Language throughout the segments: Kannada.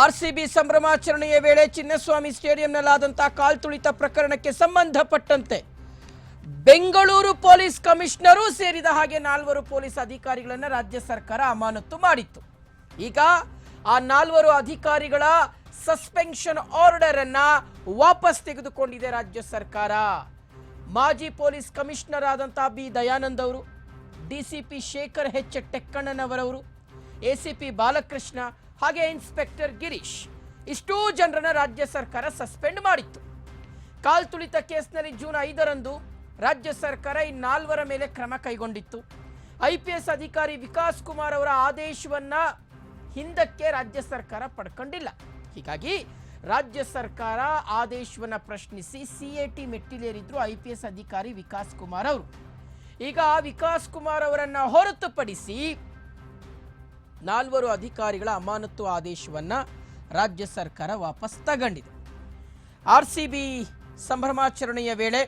ಆರ್ಸಿಬಿ ಸಂಭ್ರಮಾಚರಣೆಯ ವೇಳೆ ಚಿನ್ನಸ್ವಾಮಿ ಸ್ಟೇಡಿಯಂನಲ್ಲಾದಂತಹ ಕಾಲ್ತುಳಿತ ಪ್ರಕರಣಕ್ಕೆ ಸಂಬಂಧಪಟ್ಟಂತೆ ಬೆಂಗಳೂರು ಪೊಲೀಸ್ ಕಮಿಷನರು ಸೇರಿದ ಹಾಗೆ ನಾಲ್ವರು ಪೊಲೀಸ್ ಅಧಿಕಾರಿಗಳನ್ನು ರಾಜ್ಯ ಸರ್ಕಾರ ಅಮಾನತು ಮಾಡಿತ್ತು. ಈಗ ಆ ನಾಲ್ವರು ಅಧಿಕಾರಿಗಳ ಸಸ್ಪೆನ್ಷನ್ ಆರ್ಡರ್ ಅನ್ನ ವಾಪಸ್ ತೆಗೆದುಕೊಂಡಿದೆ ರಾಜ್ಯ ಸರ್ಕಾರ. ಮಾಜಿ ಪೊಲೀಸ್ ಕಮಿಷನರ್ ಆದಂತಹ ಬಿ. ದಯಾನಂದ್ ಅವರು ಡಿಸಿಪಿ ಶೇಖರ್ ಹೆಚ್. ಟೆಕ್ಕಣ್ಣನವರವರು ಎಸಿಪಿ ಬಾಲಕೃಷ್ಣ ಹಾಗೆ ಇನ್ಸ್ಪೆಕ್ಟರ್ ಗಿರೀಶ್ ಇಷ್ಟೂ ಜನರನ್ನ ರಾಜ್ಯ ಸರ್ಕಾರ ಸಸ್ಪೆಂಡ್ ಮಾಡಿತ್ತು. ಕಾಲ್ತುಳಿತ ಕೇಸ್ನಲ್ಲಿ ಜೂನ್ ಐದರಂದು ರಾಜ್ಯ ಸರ್ಕಾರ ಈ ನಾಲ್ವರ ಮೇಲೆ ಕ್ರಮ ಕೈಗೊಂಡಿತ್ತು. ಐ ಪಿ ಎಸ್ ಅಧಿಕಾರಿ ವಿಕಾಸ್ ಕುಮಾರ್ ಅವರ ಆದೇಶವನ್ನ ಹಿಂದಕ್ಕೆ ರಾಜ್ಯ ಸರ್ಕಾರ ಪಡ್ಕೊಂಡಿಲ್ಲ. ಹೀಗಾಗಿ ರಾಜ್ಯ ಸರ್ಕಾರ ಆದೇಶವನ್ನ ಪ್ರಶ್ನಿಸಿ ಸಿ ಎ ಟಿ ಮೆಟ್ಟಿಲೇರಿದ್ರು ಐ ಪಿ ಎಸ್ ಅಧಿಕಾರಿ ವಿಕಾಸ್ ಕುಮಾರ್ ಅವರು. ಈಗ ವಿಕಾಸ್ ಕುಮಾರ್ ಅವರನ್ನು ಹೊರತುಪಡಿಸಿ ನಾಲ್ವರು ಅಧಿಕಾರಿಗಳ ಅಮಾನತು ಆದೇಶವನ್ನು ರಾಜ್ಯ ಸರ್ಕಾರ ವಾಪಸ್ ತಗೊಂಡಿದೆ. ಆರ್ ಸಿ ಬಿ ಸಂಭ್ರಮಾಚರಣೆಯ ವೇಳೆ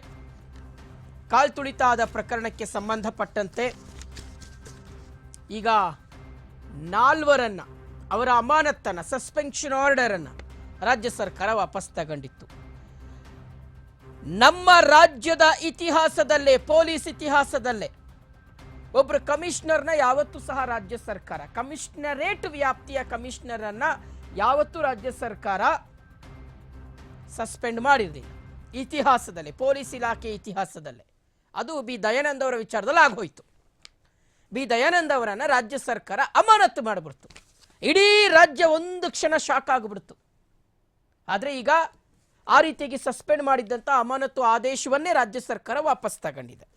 ಕಾಲ್ತುಳಿತ ಆದ ಪ್ರಕರಣಕ್ಕೆ ಸಂಬಂಧಪಟ್ಟಂತೆ ಈಗ ನಾಲ್ವರನ್ನ, ಅವರ ಅಮಾನತ್ತನ್ನ ಸಸ್ಪೆನ್ಷನ್ ಆರ್ಡರನ್ನು ರಾಜ್ಯ ಸರ್ಕಾರ ವಾಪಸ್ ತಗೊಂಡಿತ್ತು. ನಮ್ಮ ರಾಜ್ಯದ ಇತಿಹಾಸದಲ್ಲೇ, ಪೊಲೀಸ್ ಇತಿಹಾಸದಲ್ಲೇ ಒಬ್ರು ಕಮಿಷನರ್ನ ಯಾವತ್ತೂ ಸಹ ರಾಜ್ಯ ಸರ್ಕಾರ, ಕಮಿಷನರೇಟ್ ವ್ಯಾಪ್ತಿಯ ಕಮಿಷನರ್ ಅನ್ನ ಯಾವತ್ತೂ ರಾಜ್ಯ ಸರ್ಕಾರ ಸಸ್ಪೆಂಡ್ ಮಾಡಿರಲಿಲ್ಲ. ಇತಿಹಾಸದಲ್ಲಿ, ಪೊಲೀಸ್ ಇಲಾಖೆ ಇತಿಹಾಸದಲ್ಲಿ. ಅದು ಬಿ. ದಯಾನಂದ ಅವರ ವಿಚಾರದಲ್ಲಿ ಆಗೋಯ್ತು. ಬಿ. ದಯಾನಂದ ಅವರನ್ನ ರಾಜ್ಯ ಸರ್ಕಾರ ಅಮಾನತ್ತು ಮಾಡಿಬಿಡ್ತು. ಇಡೀ ರಾಜ್ಯ ಒಂದು ಕ್ಷಣ ಶಾಕ್ ಆಗಿಬಿಡ್ತು. ಆದರೆ ಈಗ ಆ ರೀತಿಯಾಗಿ ಸಸ್ಪೆಂಡ್ ಮಾಡಿದ್ದಂಥ ಅಮಾನತ್ತು ಆದೇಶವನ್ನೇ ರಾಜ್ಯ ಸರ್ಕಾರ ವಾಪಸ್ ತಗೊಂಡಿದೆ.